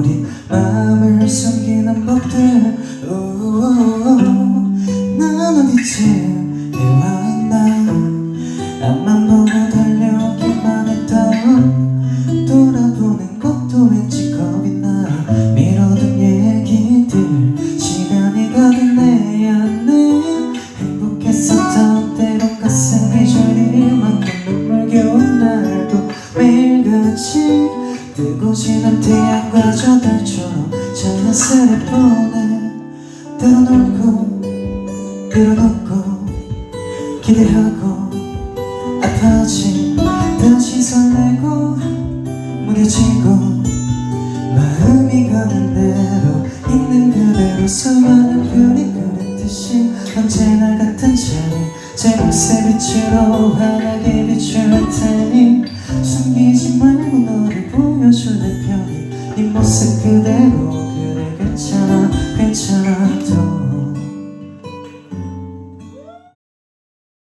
우리 마음을 숨기는 법들. 난 어디쯤에 와 있나? 앞만 보고 달려오기만 했던 돌아보는 것도 왠지 겁이 나. 미뤄둔 얘기들 시간이 가득 내 안에 행복했었던 때로 가슴 뜨고 지는 태양과 저 달처럼 자연스레 보내 놀고 끌어놓고 기대하고 아파지 다시 설레고 무뎌지고 마음이 가는 대로 있는 그대로 수많은 별이 그랬듯이 언제나 같은 자리 제 몫의 빛으로 환하게 테니 그대로 그래 괜찮아